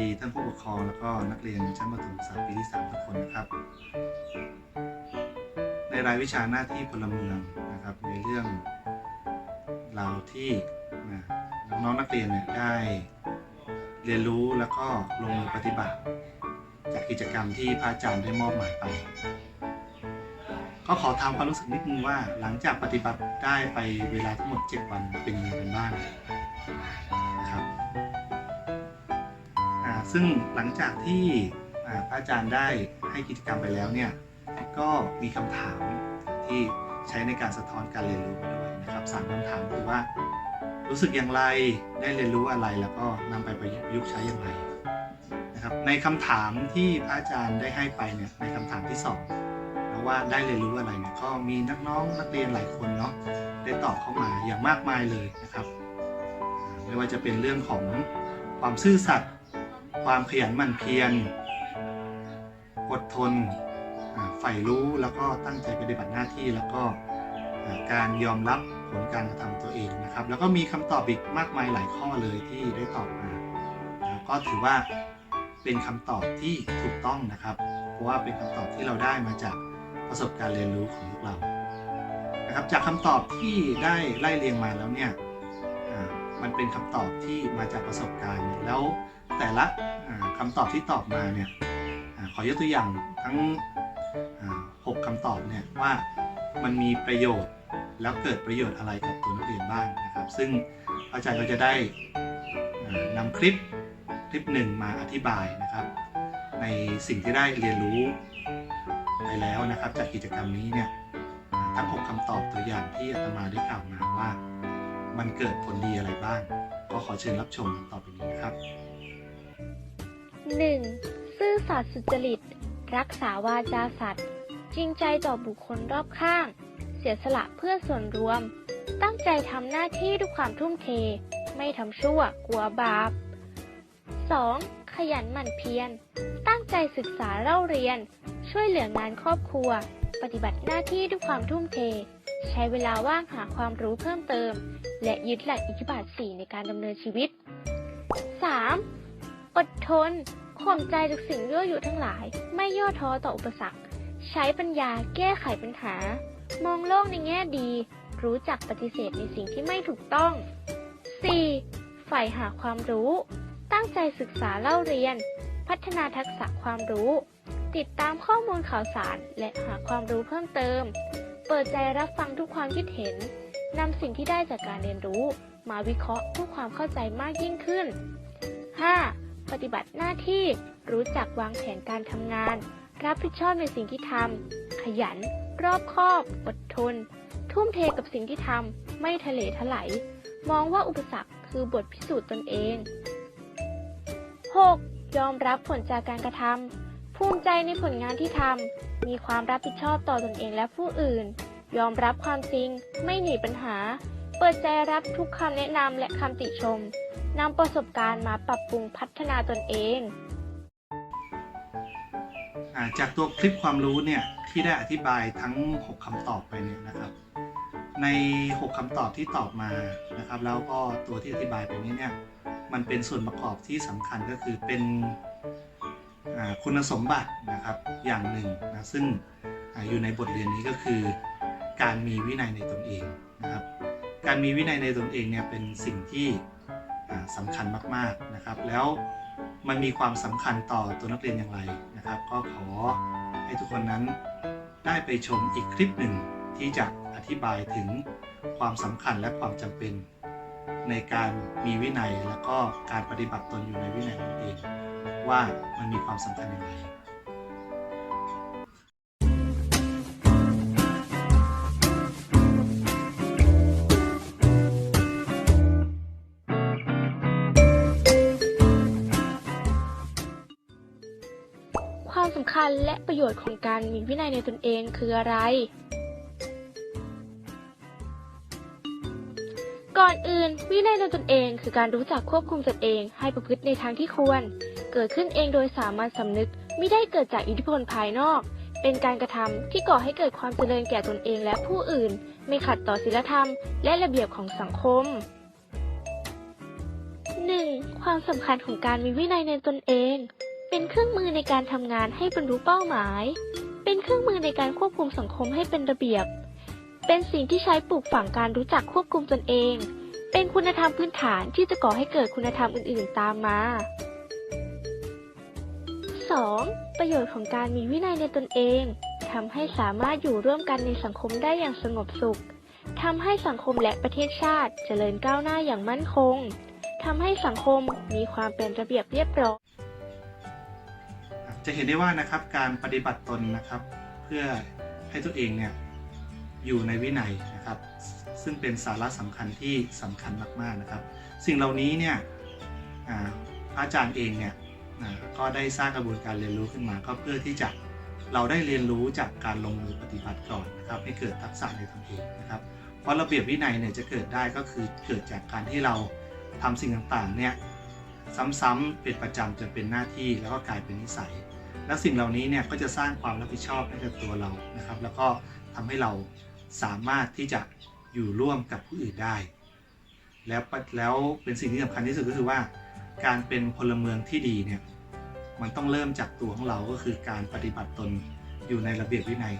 ดีท่านผู้ปกครองแล้วก็นักเรียนชั้นประถมศึกษาปีที่3ทุกคนนะครับ ในรายวิชาหน้าที่พลเมืองนะครับ ในเรื่องราวที่น้องๆนักเรียนเนี่ยได้เรียนรู้แล้วก็ลงมือปฏิบัติ จากกิจกรรมที่พระอาจารย์ได้มอบหมายไป ก็ขอทำความรู้สึกนิดนึงว่าหลังจากปฏิบัติได้ไปเวลาทั้งหมด 7 วันเป็นยังไงกันบ้าง ซึ่งหลังจากที่พระอาจารย์ได้ให้กิจกรรมไปแล้วเนี่ยก็มีคำถามที่ใช้ในการสะท้อนการเรียนรู้มาด้วยนะครับสามคำถามคือว่า รู้สึกอย่างไรได้เรียนรู้อะไรแล้วก็นำไปประยุกต์ใช้อย่างไรนะครับในคำถามที่พระอาจารย์ได้ให้ไปเนี่ยในคำถามที่สองนะว่าได้เรียนรู้อะไรเนี่ยก็มีนักน้องนักเรียนหลายคนเนาะได้ตอบเข้ามาอย่างมากมายเลยนะครับ ไม่ว่าจะเป็นเรื่องของความซื่อสัตย์ ความขยันหมั่นเพียร อดทนใฝ่รู้แล้วก็ตั้งใจปฏิบัติหน้าที่แล้วก็การยอมรับผลการกระทำตัวเองนะครับ แล้วก็มีคำตอบอีกมากมายหลายข้อเลยที่ได้ตอบมาก็ถือว่าเป็นคำตอบที่ถูกต้องนะครับ เพราะว่าเป็นคำตอบที่เราได้มาจากประสบการณ์เรียนรู้ของพวกเรานะครับจากคำตอบที่ได้ไล่เรียงมาแล้วเนี่ย มันเป็นคำตอบที่มาจากประสบการณ์ แล้วแต่ละอ่าคำตอบที่ตอบมาเนี่ยอขอยกตัวอย่างทั้งอ่าหกคำตอบเนี่ยว่ามันมีประโยชน์แล้วเกิดประโยชน์อะไรกับตัวนักเรียนบ้างนะครับ ซึ่งอาจารย์ก็จะได้อ่านำคลิปคลิปหนึ่งมาอธิบายนะครับ ในสิ่งที่ได้เรียนรู้ไปแล้วนะครับ จากกิจกรรมนี้เนี่ยทั้ง 6คำตอบตัวอย่างที่อาตมาได้กล่าวมาว่า มันเกิดผลดีอะไรบ้าง ก็ขอเชิญรับชมต่อไปนี้ครับ 1. ซื่อสัตย์สุจริต รักษาวาจาสัตย์จริงใจต่อบุคคลรอบข้าง เสียสละเพื่อส่วนรวม ตั้งใจทำหน้าที่ด้วยความทุ่มเท ไม่ทำชั่วกลัวบาป 2. ขยันหมั่นเพียร ตั้งใจศึกษาเล่าเรียน ช่วยเหลืองานครอบครัว ปฏิบัติหน้าที่ด้วยความทุ่มเท ใช้เวลาว่างหาความรู้เพิ่มเติม และยึดหลักอิทธิบาท 4 ในการดำเนินชีวิต 3. อดทนข่มใจจากสิ่งยั่วยุทั้งหลาย ไม่ย่อท้อต่ออุปสรรค ใช้ปัญญาแก้ไขปัญหา มองโลกในแง่ดี รู้จักปฏิเสธในสิ่งที่ไม่ถูกต้อง 4. ใฝ่หาความรู้ ตั้งใจศึกษาเล่าเรียน พัฒนาทักษะความรู้ ติดตามข้อมูลข่าวสาร และหาความรู้เพิ่มเติม เปิดใจรับฟังทุกความคิดเห็นนำสิ่งที่ได้จากการเรียนรู้ มาวิเคราะห์เพื่อความเข้าใจมากยิ่งขึ้น 5. ปฏิบัติหน้าที่ รู้จักวางแผนการทำงาน รับผิดชอบในสิ่งที่ทำ ขยัน รอบคอบ อดทน ทุ่มเทกับสิ่งที่ทำ ไม่ทะเลทลายมองว่าอุปสรรคคือบทพิสูจน์ตนเอง 6. ยอมรับผลจากการกระทำ ภูมิใจในผลงานที่ทำ มีความรับผิดชอบต่อตนเองและผู้อื่น ยอมรับความจริง ไม่หนีปัญหา เปิดใจรับทุกคำแนะนำและคำติชม นำประสบการณ์มาปรับปรุงพัฒนาตนเองอจากตัวคลิปความรู้เนี่ยที่ได้อธิบายทั้ง 6คำตอบไปเนี่ยนะครับ ใน 6คำตอบที่ตอบมานะครับ แล้วก็ตัวที่อธิบายไปนี้เนี่ยมันเป็นส่วนประกอบที่สำคัญก็คือเป็น คุณสมบัตินะครับอย่างหนึ่งนะซึ่งออยู่ในบทเรียนนี้ก็คือ การมีวินัยในตนเองนะครับ การมีวินัยในตนเองเนี่ยเป็นสิ่งที่อ่าสำคัญมากๆนะครับ แล้วมันมีความสำคัญต่อตัวนักเรียนอย่างไรนะครับ ก็ขอให้ทุกคนนั้นได้ไปชมอีกคลิปหนึ่งที่จะอธิบายถึงความสำคัญและความจำเป็นในการมีวินัย แล้วก็การปฏิบัติตนอยู่ในวินัย ว่ามันมีความสำคัญอย่างไรความสำคัญและประโยชน์ของการมีวินัยในตนเองคืออะไร ก่อนอื่นวินัยในตนเองคือการรู้จักควบคุมตนเองให้ประพฤติในทางที่ควร เกิดขึ้นเองโดยสามัญสำนึกไม่ได้เกิดจากอิทธิพลภายนอก เป็นการกระทำที่ก่อให้เกิดความเจริญแก่ตนเองและผู้อื่น ไม่ขัดต่อศีลธรรม และระเบียบของสังคม 1. ความสำคัญของการมีวินัยในตนเอง เป็นเครื่องมือในการทำงานให้บรรลุเป้าหมาย เป็นเครื่องมือในการควบคุมสังคมให้เป็นระเบียบ เป็นสิ่งที่ใช้ปลูกฝังการรู้จักควบคุมตนเอง เป็นคุณธรรมพื้นฐานที่จะก่อให้เกิดคุณธรรมอื่น ๆ ตามมา 2. ประโยชน์ของการมีวินัยในตนเองทำให้สามารถอยู่ร่วมกันในสังคมได้อย่างสงบสุขทำให้สังคมและประเทศชาติเจริญก้าวหน้าอย่างมั่นคงทำให้สังคมมีความเป็นระเบียบเรียบร้อยจะเห็นได้ว่านะครับการปฏิบัติตนนะครับ เพื่อให้ตัวเองเนี่ยอยู่ในวินัยนะครับ ซึ่งเป็นสาระสำคัญที่สำคัญมากๆนะครับ สิ่งเหล่านี้เนี่ยอาอาจารย์เองเนี่ย ก็ได้สร้างกระบวนการเรียนรู้ขึ้นมา ก็เพื่อที่จะเราได้เรียนรู้จากการลงมือปฏิบัติก่อนนะครับให้เกิดทักษะในตนเองนะครับ เพราะระเบียบวินัยเนี่ยจะเกิดได้ก็คือเกิดจากการที่เราทำสิ่งต่างๆเนี่ยซ้ำๆเป็นประจำจนเป็นหน้าที่แล้วก็กลายเป็นนิสัย และสิ่งเหล่านี้เนี่ยก็จะสร้างความรับผิดชอบให้กับตัวเรานะครับ แล้วก็ทำให้เราสามารถที่จะอยู่ร่วมกับผู้อื่นได้ แล้วแล้วเป็นสิ่งที่สำคัญที่สุดก็คือว่า การเป็นพลเมืองที่ดีเนี่ยมันต้องเริ่มจากตัวของเราก็คือการปฏิบัติตนอยู่ในระเบียบวินัย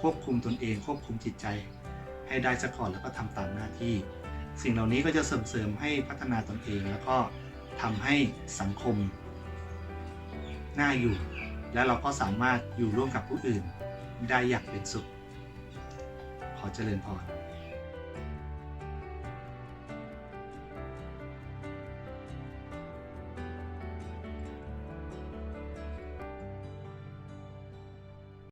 ควบคุมตนเอง ควบคุมจิตใจ ให้ได้ซะก่อนแล้วก็ทำตามหน้าที่ สิ่งเหล่านี้ก็จะเสริมเสริมให้พัฒนาตนเองแล้วก็ทำให้สังคมน่าอยู่ และเราก็สามารถอยู่ร่วมกับผู้อื่นได้อย่างเป็นสุข ขอเจริญพร